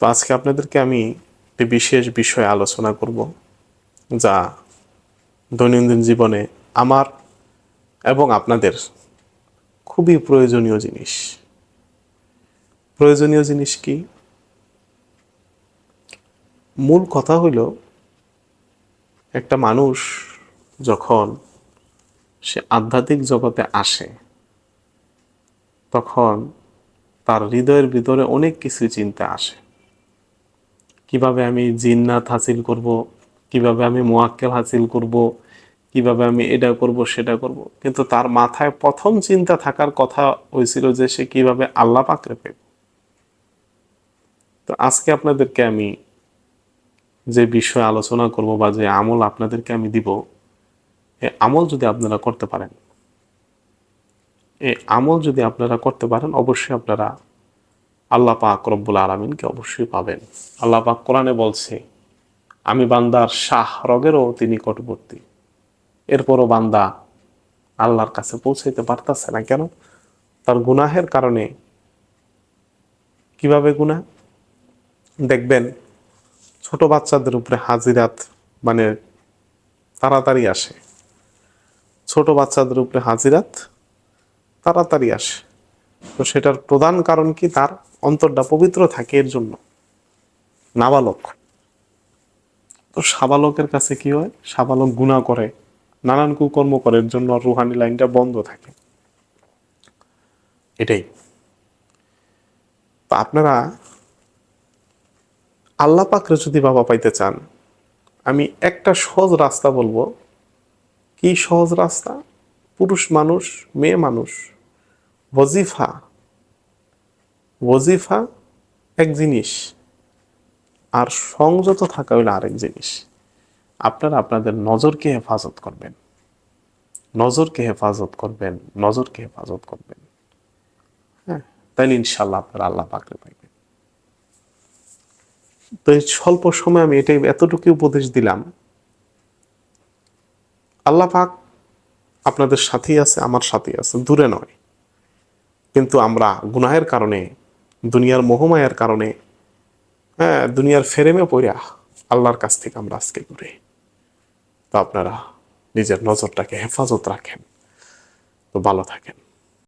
তো আজকে আপনাদেরকে আমি একটি বিশেষ বিষয়ে আলোচনা করব, যা দৈনন্দিন জীবনে আমার এবং আপনাদের খুবই প্রয়োজনীয় জিনিস। প্রয়োজনীয় জিনিস কি? মূল কথা হইল, একটা মানুষ যখন সে আধ্যাত্মিক জগতে আসে, তখন তার হৃদয়ের ভিতরে অনেক কিছু চিন্তা আসে। কীভাবে আমি জিন্নাত হাসিল করব, কীভাবে আমি মোয়াক্কেল হাসিল করব, কীভাবে আমি এটা করব, সেটা করব। কিন্তু তার মাথায় প্রথম চিন্তা থাকার কথা হয়েছিল যে সে কীভাবে আল্লাহ পাকরে পেব তো আজকে আপনাদেরকে আমি যে বিষয়ে আলোচনা করব বা যে আমল আপনাদেরকে আমি দিব এই আমল যদি আপনারা করতে পারেন এই আমল যদি আপনারা করতে পারেন, অবশ্যই আপনারা আল্লাহ পাক রব্বুল আলমিনকে অবশ্যই পাবেন। আল্লাহ পাক কোরআনে বলছে, আমি বান্দার শাহ রগেরও তিনি নিকটবর্তী। এরপরও বান্দা আল্লাহর কাছে পৌঁছাইতে পারতেছে না কেন? তার গুনাহের কারণে। কীভাবে গুনাহ? দেখবেন, ছোট বাচ্চাদের উপরে হাজিরাত মানে তাড়াতাড়ি আসে। ছোট বাচ্চাদের উপরে হাজিরাত তাড়াতাড়ি আসে। তো সেটার প্রধান কারণ কি? তার অন্তরটা পবিত্র থাকে এর জন্য। নাবালক। তো সাবালকের কাছে কি হয়? সাবালক গুণা করে, নানান কুকর্ম করে, এর জন্য রুহানি লাইনটা বন্ধ থাকে। এটাই। তো আপনারা আল্লাহ পাকরে যদি বাবা পাইতে চান, আমি একটা সহজ রাস্তা বলব। কি সহজ রাস্তা? পুরুষ মানুষ, মেয়ে মানুষ। ওজিফা ওজিফা এক জিনিস, আর সংযত থাকা হইল আরেক জিনিস। আপনারা আপনাদের নজরকে হেফাজত করবেন। নজরকে হেফাজত করবেন, নজরকে হেফাজত করবেন। হ্যাঁ তাইলে ইনশাল্লাহ আপনারা আল্লাহ পাকড়ে পাইবেন তো এই স্বল্প সময় আমি এটাই এতটুকু উপদেশ দিলাম। আল্লাহ পাক আপনাদের সাথেই আছে, আমার সাথেই আছে, দূরে নয়। কিন্তু আমরা গুনাহের কারণে, দুনিয়ার মোহমায়ার কারণে হ্যাঁ দুনিয়ার ফেরেমে পড়িয়া আল্লাহর কাছ থেকে আমরা আজকে দূরে। তো আপনারা নিজের নজরটাকে হেফাজত রাখেন। তো ভালো থাকেন।